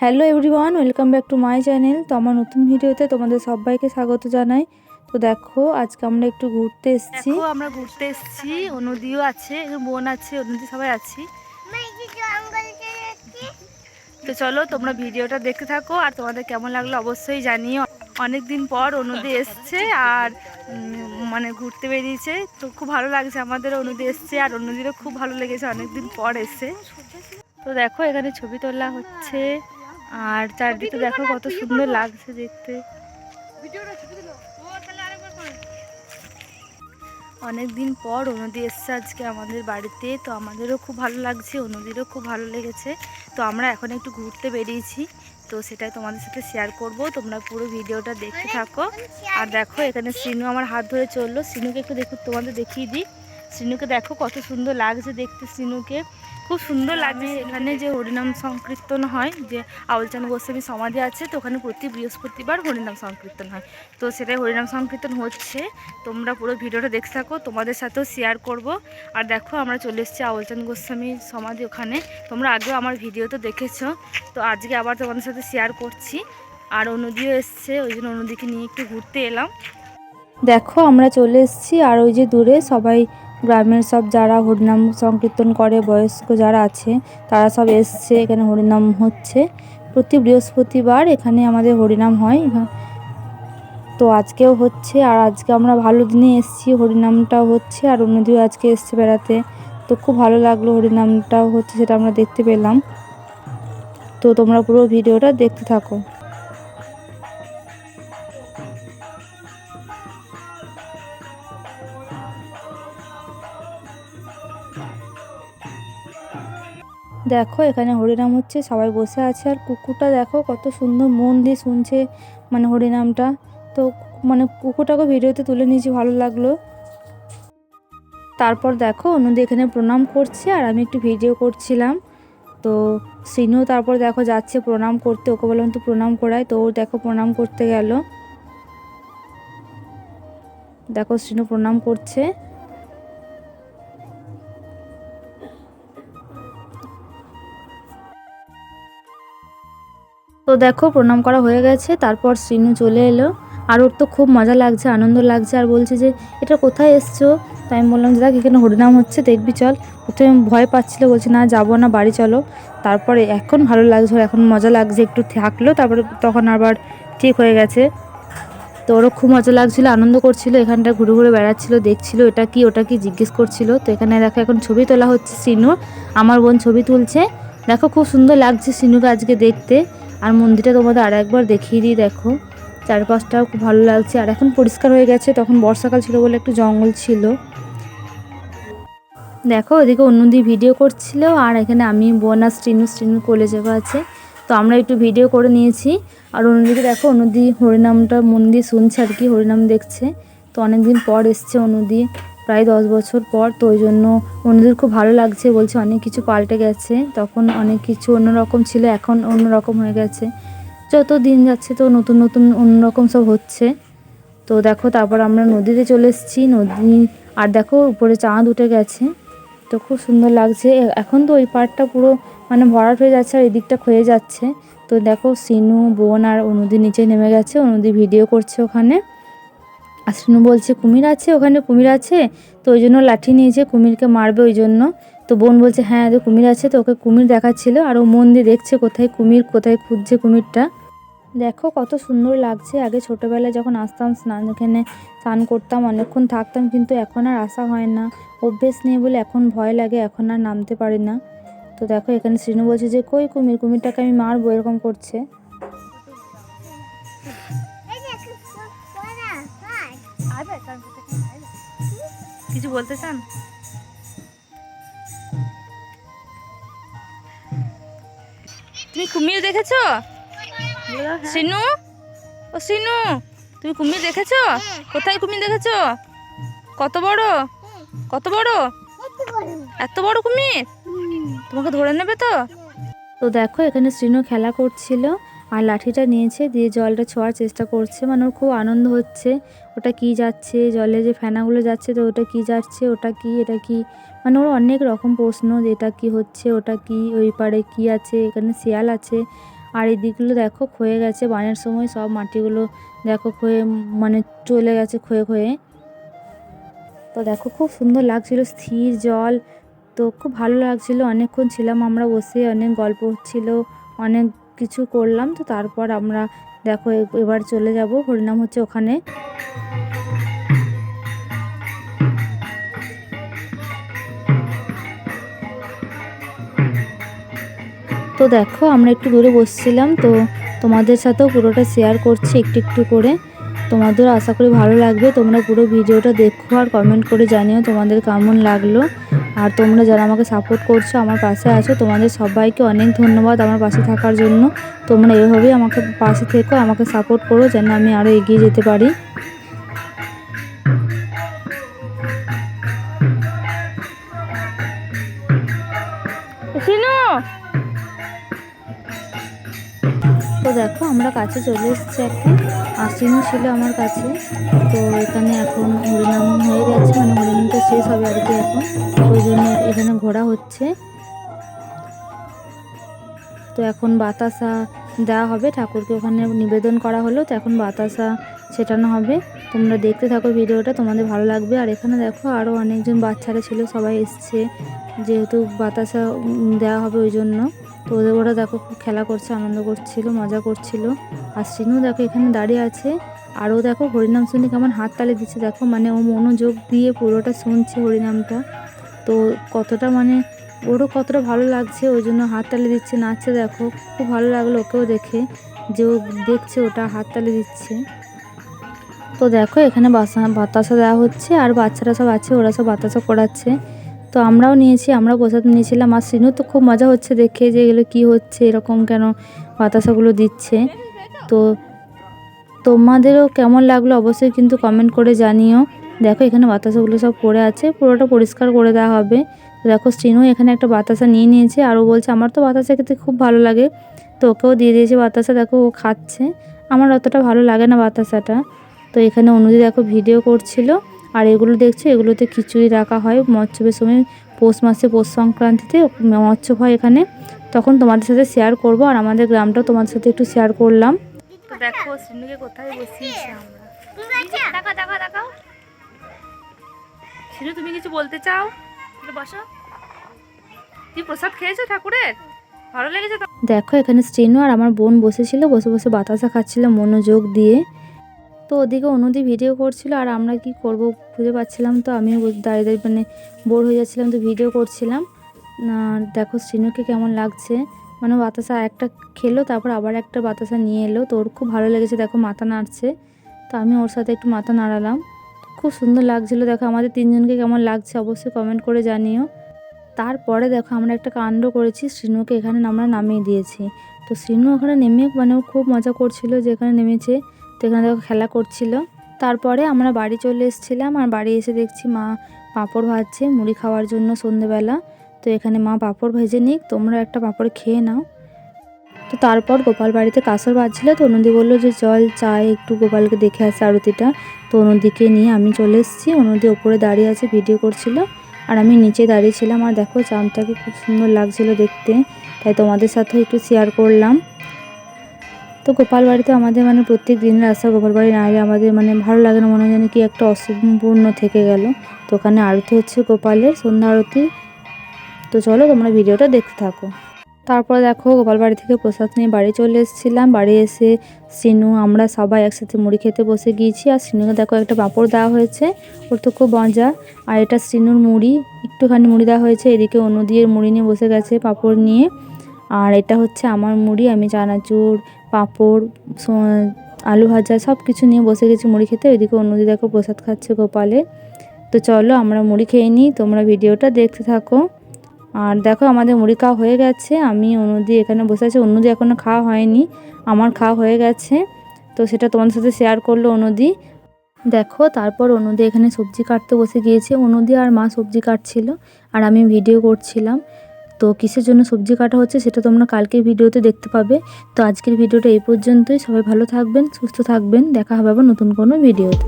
Hello everyone welcome back to my channel তো আমার নতুন ভিডিওতে তোমাদের সবাইকে স্বাগত জানাই। তো দেখো, আজকে আমরা একটু ঘুরতে এসেছি। আমরা ঘুরতে এসেছি। অনুদিও আছে, বোন আছে, অনুদি সবাই আছি। তো চলো, তোমরা ভিডিওটা দেখতে থাকো আর তোমাদের কেমন লাগল অবশ্যই জানিও। অনেক দিন পর অনুদি এসছে আর মানে ঘুরতে বেরিয়েছে। তো খুব ভালো লাগছে আমাদের অনুদি এসছে আর অনুদিরও খুব ভালো লেগেছে অনেক দিন পর এসে। তো দেখো, এখানে ছবি তোলা হচ্ছে। আর চারদিকে দেখো কত সুন্দর লাগছে দেখতে। অনেক দিন পর অনুদি এসছে আজকে আমাদের বাড়িতে তো আমাদেরও খুব ভালো লাগছে অনুদিরও খুব ভালো লেগেছে। তো আমরা এখন একটু ঘুরতে বেরিয়েছি তো সেটাই তোমাদের সাথে শেয়ার করব। তোমরা পুরো ভিডিওটা দেখতে থাকো। আর দেখো এখানে সিনু আমার হাত ধরে চলল। সিনুকে একটু দেখো তোমাদের দেখিয়ে দিই। সিনুকে দেখো কত সুন্দর লাগছে দেখতে সিনুকে খুব সুন্দর লাগছে এখানে। যে হরিনাম সংকীর্তন হয় যে আউলচান গোস্বামী সমাধি আছে তো ওখানে প্রতি বৃহস্পতিবার হরিনাম সংকীর্তন হয়। তো সেটাই হরিনাম সংকীর্তন হচ্ছে। তোমরা পুরো ভিডিওটা দেখতে থাকো তোমাদের সাথেও শেয়ার করব। আর দেখো আমরা চলে এসেছি আউলচান গোস্বামী সমাধি ওখানে। তোমরা আগেও আমার ভিডিও তো দেখেছ। তো আজকে আবার তোমাদের সাথে শেয়ার করছি। আর অনুদিও এসছে ওই জন্য অনুদিকে নিয়ে একটু ঘুরতে এলাম। দেখো আমরা চলে এসেছি আর ওই যে দূরে সবাই গ্রামের সব যারা হরিনাম সংকীর্তন করে, বয়স্ক যারা আছে, তারা সব এসছে, এখানে হরিনাম হচ্ছে। প্রতি বৃহস্পতিবার এখানে আমাদের হরিনাম হয়। তো আজকেও হচ্ছে, আর আজকে আমরা ভালো দিনে এসেছি, হরিনামটাও হচ্ছে, আর অন্যদিও আজকে এসছে বেড়াতে। তো খুব ভালো লাগল হরিনামটাও হচ্ছে, সেটা আমরা দেখতে পেলাম। তো তোমরা পুরো ভিডিওটা দেখতে থাকো। দেখো, এখানে হরিনাম হচ্ছে, সবাই বসে আছে। আর কুকুরটা দেখো, কত সুন্দর মন দিয়ে শুনছে মানে হরিনামটা। তো মানে কুকুরটাকে ভিডিওতে তুলে নিয়েছি, ভালো লাগল। তারপর দেখো অন্যদের এখানে প্রণাম করছে আর আমি একটু ভিডিও করছিলাম। তো সিনু তারপর দেখো যাচ্ছে প্রণাম করতে, ওকে বললাম তো প্রণাম করাই তো ও দেখো প্রণাম করতে গেল। দেখো সিনু প্রণাম করছে। তো দেখো, প্রণাম করা হয়ে গেছে, তারপর শ্রীনু চলে এলো। আর ওর তো খুব মজা লাগছে, আনন্দ লাগছে, আর বলছে যে, এটা কোথায় এসছো? তো আমি বললাম যে দেখ, এখানে হরিনাম হচ্ছে, দেখবি, চল। প্রথমে ভয় পাচ্ছিলো, বলছে, না, যাব না, বাড়ি চলো। তারপরে এখন ভালো লাগছে এখন মজা লাগছে, একটু থাকল, তারপরে তখন আবার ঠিক হয়ে গেছে। তো ওরও খুব মজা লাগছিল, আনন্দ করছিল, এখানটা ঘুরে ঘুরে বেড়াচ্ছিল, দেখছিল, এটা কি, ওটা কি? জিজ্ঞেস করছিল। তো এখানে দেখো, এখন ছবি তোলা হচ্ছে সিনুর আমার বোন ছবি তুলছে। দেখো, খুব সুন্দর লাগছে সিনুকে আজকে দেখতে। আর মন্দিরটা তোমাদের আর একবার দেখিয়ে দিই, দেখো। চারপাশটাও খুব ভালো লাগছে। আর এখন পরিষ্কার হয়ে গেছে, তখন বর্ষাকাল ছিল বলে একটু জঙ্গল ছিল। দেখো ওদিকে অন্যদি ভিডিও করছিল, আর এখানে আমি, বোন আর শ্রীনু শ্রীনু কোলে যাওয়া আছে। তো আমরা একটু ভিডিও করে নিয়েছি। আর অন্যদিকে দেখো অনুদি হরিনামটা মন দিয়ে শুনছে আর কি, হরিনাম দেখছে। তো অনেকদিন পর এসছে অনুদি প্রায় দশ বছর পর তো ওই জন্য অনুদির খুব ভালো লাগছে, বলছে অনেক কিছু পাল্টে গেছে, তখন অনেক কিছু অন্যরকম ছিল, এখন অন্যরকম হয়ে গেছে। যত দিন যাচ্ছে তো নতুন নতুন অন্যরকম সব হচ্ছে। তো দেখো, তারপর আমরা নদীতে চলে এসেছি, নদী, আর দেখো উপরে চাঁদ উঠে গেছে, তো খুব সুন্দর লাগছে। এখন তো ওই পাড়টা পুরো মানে ভরাট হয়ে যাচ্ছে আর এদিকটা ক্ষয়ে যাচ্ছে। তো দেখো, সিনু, বোন আর অনুদি নিচে নেমে গেছে অনুদি ভিডিও করছে ওখানে। আর সিনু বলছে, কুমির আছে, ওখানে কুমির আছে, তো ওই জন্য লাঠি নিয়েছে কুমিরকে মারবে ওই জন্য। তো বোন বলছে হ্যাঁ তো কুমির আছে, তো ওকে কুমির দেখাচ্ছিল, আর ও মন দিয়ে দেখছে কোথায় কুমির, কোথায় খুঁজছে কুমিরটা। দেখো কত সুন্দর লাগছে, আগে ছোটোবেলায় যখন আসতাম স্নান এখানে স্নান করতাম, অনেকক্ষণ থাকতাম, কিন্তু এখন আর আসা হয় না। অভ্যেস নেই বলে এখন ভয় লাগে, এখন আর নামতে পারি না। তো দেখো, এখানে শ্রীনু বলছে যে, কই কুমির, কুমিরটাকে আমি মারবো? এরকম করছে। কিছু বলতে চান? তুমি কুমির দেখেছ? সিনু? ও সিনু তুমি কুমির দেখেছ? কোথায় কুমির দেখেছ? কত বড়? কত বড়? এত বড় কুমির? তোমাকে ধরে নেবে তো? তো দেখো এখানে শ্রীনু খেলা করছিল। আর লাঠিটা নিয়েছে, দিয়ে জলটা ছোঁয়ার চেষ্টা করছে। মানে ওর খুব আনন্দ হচ্ছে, ওটা কি যাচ্ছে, জলে যে ফেনাগুলো যাচ্ছে তো ওটা কি যাচ্ছে, ওটা কি, এটা কি? মানে ওর অনেক রকম প্রশ্ন, যে এটা কি হচ্ছে, ওটা কি, ওই পারে কি আছে, এখানে শিয়াল আছে। আর এই দিকগুলো দেখো, ক্ষয়ে গেছে, বানের সময় সব মাটিগুলো দেখো ক্ষয়ে মানে চলে গেছে ক্ষয়ে ক্ষয়ে। তো দেখো, খুব সুন্দর লাগছিল, স্থির জল। তো খুব ভালো লাগছিল, অনেকক্ষণ ছিলাম আমরা বসে, অনেক গল্প হচ্ছিল, অনেক কিছু করলাম, তো তারপর আমরা দেখো এবার চলে যাব। হরিনাম হচ্ছে ওখানে। তো দেখো, আমরা একটু দূরে বসছিলাম, তো তোমাদের সাথেও পুরোটা শেয়ার করছি একটু একটু করে। তোমাদের আশা করি ভালো লাগবে। তোমরা পুরো ভিডিওটা দেখো আর কমেন্ট করে জানিও তোমাদের কেমন লাগল। আর তোমরা যারা আমাকে সাপোর্ট করছ, আমার পাশে আছো, তোমাদের সবাইকে অনেক ধন্যবাদ আমার পাশে থাকার জন্য। তোমরা এভাবেই আমাকে পাশে থেকো, আমাকে সাপোর্ট করো, যেন আমি আরও এগিয়ে যেতে পারি। দেখো, আমরা কাছে চলে এসেছি এখন। আশ্বিনও ছিল আমার কাছে। তো এখানে এখন হরিনাম হয়ে গেছে মানে হরিনামটা শেষ হবে আর কি এখন। ওই জন্য এখানে ঘোরা হচ্ছে। তো এখন বাতাসা দেওয়া হবে। ঠাকুরকে ওখানে নিবেদন করা হলো, তো এখন বাতাসা ছেটানো হবে। তোমরা দেখতে থাকো ভিডিওটা, তোমাদের ভালো লাগবে। আর এখানে দেখো আরও অনেকজন বাচ্চারা ছিল, সবাই এসছে। যেহেতু বাতাসা দেওয়া হবে ওই জন্য। তো ওদের ওরা দেখো খুব খেলা করছে, আনন্দ করছিল, মজা করছিল। আর সিনু দেখো এখানে দাঁড়িয়ে আছে। আর ও দেখো হরিনাম শুনে কেমন হাত তালি দিচ্ছে। দেখো মানে ও মনোযোগ দিয়ে পুরোটা শুনছে হরিনামটা। তো কতটা মানে ওরও কতটা ভালো লাগছে, ওই জন্য হাত তালি দিচ্ছে, নাচছে দেখো। খুব ভালো লাগল ওকেও দেখে যে ও দেখছে ওটা, হাত তালি দিচ্ছে। তো দেখো এখানে বাতাসা দেওয়া হচ্ছে, আর বাচ্চারা সব আছে, ওরা সব বাতাসা করাচ্ছে। তো আমরাও নিয়েছি, আমরাও প্রসাদ নিয়েছিলাম। আর সিনু তো খুব মজা হচ্ছে দেখে যে এগুলো কী হচ্ছে, এরকম কেন বাতাসাগুলো দিচ্ছে। তো তোমাদেরও কেমন লাগল অবশ্যই কিন্তু কমেন্ট করে জানিও। দেখো এখানে বাতাসাগুলো সব পড়ে আছে, পুরোটা পরিষ্কার করে দেওয়া হবে। দেখো শ্রীনু এখানে একটা বাতাসা নিয়ে নিয়েছে আর ও বলছে, আমার তো বাতাসা খেতে খুব ভালো লাগে। তো ওকেও দিয়ে দিয়েছে বাতাসা, দেখো ও খাচ্ছে। আমার অতটা ভালো লাগে না বাতাসাটা। তো এখানে অনুদি দেখো ভিডিও করছিল। আর এগুলো দেখছ? এগুলোতে খিচুড়ি রাখা হয়। মৎস্যবের সময় পৌষ মাসে পৌষ সংক্রান্তিতে মৎস্য হয় এখানে। তখন তোমাদের সাথে শেয়ার করব। আর আমাদের গ্রামটাও তোমাদের সাথে একটু শেয়ার করলাম। দেখো সিনুকে কোথায় বসিয়েছি আমরা? দেখা দেখা দেখাও। তুমি কিছু বলতে চাও? বসো। তুমি প্রসাদ খেয়েছো ঠাকুরের? ভালো লেগেছে দেখো এখানে শ্রীনু আর আমার বোন বসেছিল। বসে বসে বাতাসা খাচ্ছিল মনোযোগ দিয়ে। তো ওদিকে অনুদি ভিডিও করছিল আর আমরা কি করব খুঁজে পাচ্ছিলাম তো বস- দাঁড়িয়ে দাঁড়িয়ে মানে বোর হয়ে যাচ্ছিলাম তো ভিডিও করছিলাম। আর দেখো শ্রীনুকে কেমন লাগছে? মানে বাতাসা একটা খেলো, তারপর আবার একটা বাতাসা নিয়ে এলো। তো ওর খুব ভালো লেগেছে, দেখো মাথা নাড়ছে। তো আমি ওর সাথে একটু মাথা নাড়ালাম। খুব সুন্দর লাগছিল, দেখো আমাদের তিনজনকে কেমন লাগছে অবশ্যই কমেন্ট করে জানিও। তারপরে দেখো আমরা একটা কাণ্ড করেছি, শ্রীনুকে এখানে আমরা নামিয়ে দিয়েছি। তো শ্রীনু ওখানে নেমে মানে খুব মজা করছিল যে এখানে নেমেছে। তো এখানে দেখো খেলা করছিল। তারপরে আমরা বাড়ি চলে এসেছিলাম আর বাড়ি এসে দেখছি মা পাঁপড় ভাজছে, মুড়ি খাওয়ার জন্য সন্ধেবেলা। তো এখানে মা পাঁপড় ভেজে নিক, তোমরা একটা পাঁপড় খেয়ে নাও। তো তারপর গোপাল বাড়িতে কাসর বাজছিল, তো অনুদি বলল যে, চল চায় একটু গোপালকে দেখে আসে আরতিটা। তো অনুদিকে নিয়ে আমি চলে এসেছি। অনুদি ওপরে দাঁড়িয়ে আছে, ভিডিও করছিল। আর আমি নিচে দাঁড়িয়েছিলাম আর দেখো চাঁদটাকে খুব সুন্দর লাগছিল দেখতে। তাই তোমাদের সাথে একটু শেয়ার করলাম। তো গোপাল বাড়িতে আমাদের মানে প্রত্যেক দিনের আসা গোপাল বাড়ি না এলে আমাদের মানে ভালো লাগে না, মনে হয় যেন কি একটা অসম্পূর্ণ থেকে গেল। তো ওখানে আরতি হচ্ছে গোপালের, সন্ধ্যা আরতি। তো চলো তোমরা ভিডিওটা দেখতে থাকো। তারপরে দেখো গোপাল বাড়ি থেকে প্রসাদ নিয়ে বাড়ি চলে এসেছিলাম। বাড়ি এসে সিনু, আমরা সবাই একসাথে মুড়ি খেতে বসে গিয়েছি। আর সিনুকে দেখো একটা পাঁপড় দেওয়া হয়েছে, ওর তো খুব মজা। আর এটা সিনুর মুড়ি, একটুখানি মুড়ি দেওয়া হয়েছে। এদিকে অনুদিয়ের মুড়ি নিয়ে বসে গেছে পাঁপড় নিয়ে। আর এটা হচ্ছে আমার মুড়ি, আমি চানাচুর পাঁপড় আলু ভাজা সব কিছু নিয়ে বসে গেছি মুড়ি খেতে। ওইদিকে অন্যদি দেখো প্রসাদ খাচ্ছে গোপালে। তো চলো আমরা মুড়ি খেয়ে নিই, তোমরা ভিডিওটা দেখতে থাকো। আর দেখো আমাদের মুড়ি খাওয়া হয়ে গেছে। আমি অনুদি এখানে বসে আছি অনুদি এখনও খাওয়া হয়নি, আমার খাওয়া হয়ে গেছে। তো সেটা তোমাদের সাথে শেয়ার করল অনুদি দেখো তারপর অনুদি এখানে সবজি কাটতে বসে গিয়েছে। অনুদি আর মা সবজি কাটছিল, আর আমি ভিডিও করছিলাম। তো কিসের জন্য সবজি কাটা হচ্ছে সেটা তোমরা কালকের ভিডিওতে দেখতে পাবে। তো আজকের ভিডিওটা এই পর্যন্তই। সবাই ভালো থাকবেন, সুস্থ থাকবেন। দেখা হবে আবার নতুন কোনো ভিডিওতে।